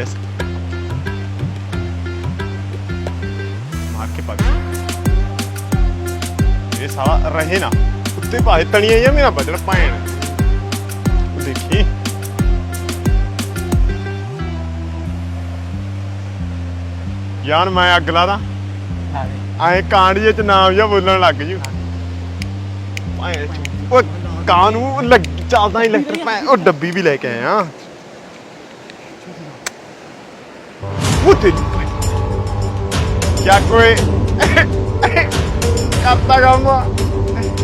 ਬਸ ਮਾਰ ਕੇ ਪਾ ਇਹ ਸਾਲਾ ਰਹੇ ਨਾ। ਉੱਤੇ ਭਾਏ ਤਣੀਆਂ ਜਾਂ ਮੇਰਾ ਬਦਲ ਪਾਣ ਦੇਖੀ। ਯਾਰ ਮੈਂ ਅੱਗ ਲਾ ਦਾਂ ਐ ਕਾਂਡੀਏ ਚ ਨਾਮ ਜਿਹਾ ਬੋਲਣ ਲੱਗ ਜੂ। ਭਾਏ ਉਹ ਕਾਂ ਨੂੰ ਲੱਗ ਚੱਲਦਾ ਇਲੈਕਟ੍ਰਿਕ ਭੈਣ ਉਹ ਡੱਬੀ ਵੀ ਲੈ ਕੇ ਆਏ Tetikle. Дякую. Yapma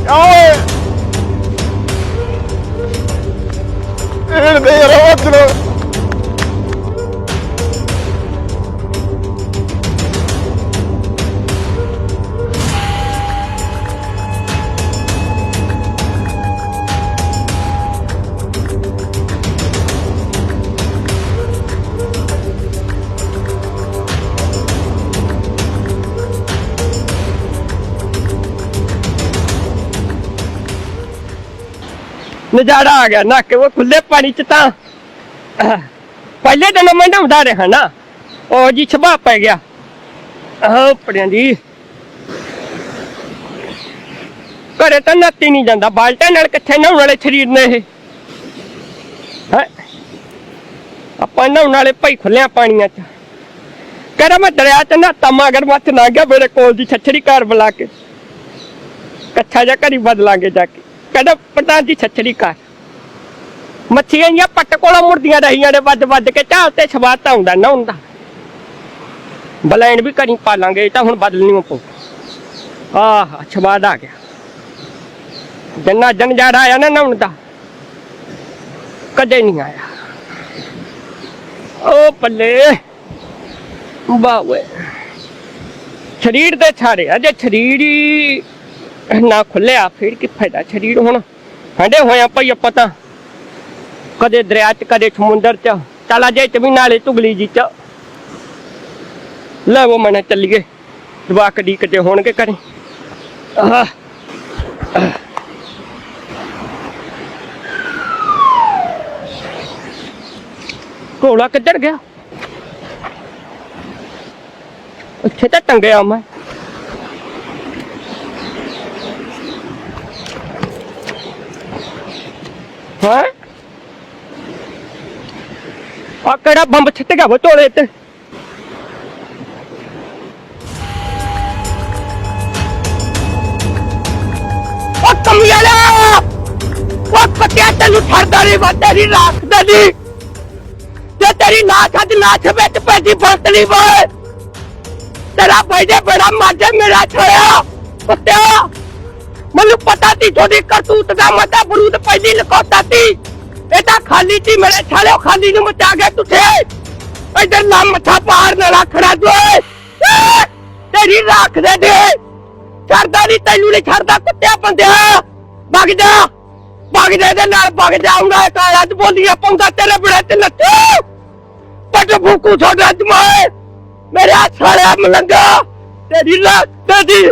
Oh, Ya. Beni de yaramadın o. ਨਜ਼ਾਰਾ ਆ ਗਿਆ ਨਾ ਕਿ ਉਹ ਖੁੱਲੇ ਪਾਣੀ ਚ ਤਾਂ। ਪਹਿਲੇ ਦਿਨ ਮੈਂ ਨਹਾਉਂਦਾ ਰਿਹਾ ਨਾ, ਉਹ ਜੀ ਛਬਾ ਪੈ ਗਿਆ। ਆਹ ਪੜਿਆਂ ਦੀ। ਘਰੇ ਤਾਂ ਨੱਤੀ ਨਹੀਂ ਜਾਂਦਾ, ਬਾਲਟੇ ਨਾਲ ਕਿੱਥੇ ਨਹਾਉਣ ਵਾਲੇ ਸਰੀਰ ਨੇ ਇਹ? ਹੈ? ਆਪਾਂ ਨਹਾਉਣ ਵਾਲੇ ਭਾਈ ਖੁੱਲਿਆ ਪਾਣੀਆਂ ਚ। ਕਹਿੰਦਾ ਮੈਂ ਦਰਿਆ ਚ ਨਹਾਤਾ, ਮਗਰ ਮੱਥ ਨਾ ਗਿਆ ਮੇਰੇ ਕੋਲ ਦੀ ਛੱਛੜੀ ਘਰ ਬੁਲਾ ਕੇ। ਕੱਛਾ ਜਾ ਘਰੀ ਬਦਲਾਂਗੇ ਜਾ ਕੇ। ਕਹਿੰਦਾ, ਪ੍ਰਧਾਨ ਜੀ ਛੱਛੜੀ ਘਰ ਮੱਛੀਆਂ ਜਾਂ ਪੱਟ ਕੋਲੋਂ ਮੁਰਦੀਆਂ ਰਹੀਆਂ ਨੇ, ਵੱਜ ਵੱਜ ਕੇ ਝਾਲ ਤੇ ਛਵਾਤਾ ਹੁੰਦਾ ਨਾ ਹੁੰਦਾ। ਬਲੈਂਡ ਵੀ ਕਰੀ ਪਾਲਾਂਗੇ ਤਾਂ ਹੁਣ ਬਦਲਣੀ ਪਊ। ਆਹ ਛਵਾਦ ਆ ਗਿਆ। ਜੰਨਾ ਜਨ ਜਾੜਾ ਆਇਆ ਨਾ ਨਹਾਉਣ ਦਾ, ਕਦੇ ਨਹੀਂ ਆਇਆ। ਓ ਪੱਲੇ ਬਾਵੇ ਸਰੀਰ ਦੇ ਛਾੜੇ ਆ ਜੇ ਸਰੀਰ ਹੀ ਨਾ ਖੁੱਲਿਆ ਫਿਰ ਕੀ ਫਾਇਦਾ ਸਰੀਰ ਹੁਣ? ਹੰਡੇ ਹੋਇਆ ਭਈ ਆਪਾਂ ਤਾਂ। ਕਦੇ ਦਰਿਆ ਚ, ਕਦੇ ਸਮੁੰਦਰ ਚ। ਚਲਾ ਜੇ ਚ ਵੀ ਨਾਲੇ ਤੁਗਲੀ ਜੀ ਚ। ਲੈ ਉਹ ਮਨੇ ਚੱਲੀਏ। ਜਵਾਕ ਡੀ ਕਿਤੇ ਹੋਣਗੇ ਕਰੇ ਆਹ। ਕੋਲਾ ਕਿੱਧਰ ਗਿਆ? ਉੱਥੇ ਤਾਂ ਟੰਗਿਆ ਮੈਂ। ਹਾਂ? ਆ ਕਿਹੜਾ ਬੰਬ ਛਿੱਟ ਗਿਆ ਬਟੋਲੇ ਤੇ? ਉਹ ਕਮੀ ਵਾਲਾ ਉਹ ਪੱਟਿਆ ਤੈਨੂੰ ਛੱਡਦਾ ਨਹੀਂ ਵਾ ਤੇਰੀ ਰੱਖਦਾ ਨਹੀਂ ਤੇ ਤੇਰੀ ਨਾਥ ਅੱਜ ਨਾਥ ਵਿੱਚ ਪੈਦੀ ਫਸਲੀ ਬੋਏ ਤੇਰਾ ਭਾਈਦੇ ਬੜਾ ਮਾਜੇ ਮੇਰਾ ਛੋਇਆ। ਕੁੱਤਿਆ! ਮੈਨੂੰ ਪਤਾ ਸੀ ਤੁਹਾਡੀ ਕਰਤੂਤ ਦਾ ਮਤਾ ਬਰੂਦ ਪਹਿਲੀ ਲਕੋਤਾ ਸੀ। ਇਹ ਤਾਂ ਖਾਲੀ ਸੀ, ਮੇਰੇ ਛਾਲਿਓ ਖਾਲੀ ਨੂੰ ਮਚਾ ਗਿਆ ਤੁਥੇ ਇਧਰ ਨਾ ਮੱਥਾ ਪਾਰ ਨਾ ਰੱਖਣਾ ਦੋਏ ਤੇਰੀ ਰੱਖ ਦੇ ਦੇ। ਛੱਡਦਾ ਨਹੀਂ ਤੈਨੂੰ ਨਹੀਂ ਛੱਡਦਾ, ਕੁੱਤਿਆ ਬੰਦਿਆ। ਵਗ ਜਾ ਵਗ ਜਾ, ਇਹਦੇ ਨਾਲ ਵਗ ਜਾਊਂਗਾ ਕਾਲਾ ਚ ਬੋਲੀਆਂ ਪਾਉਂਦਾ ਤੇਰੇ ਬੜੇ ਤੇ ਨੱਚੂ। ਪਟ ਫੂਕੂ ਛੋੜਾ ਜਮਾਏ। ਮੇਰੇ ਸਾਲਿਆ ਮਲੰਗਾ, ਤੇਰੀ ਲੱਤ ਤੇਰੀ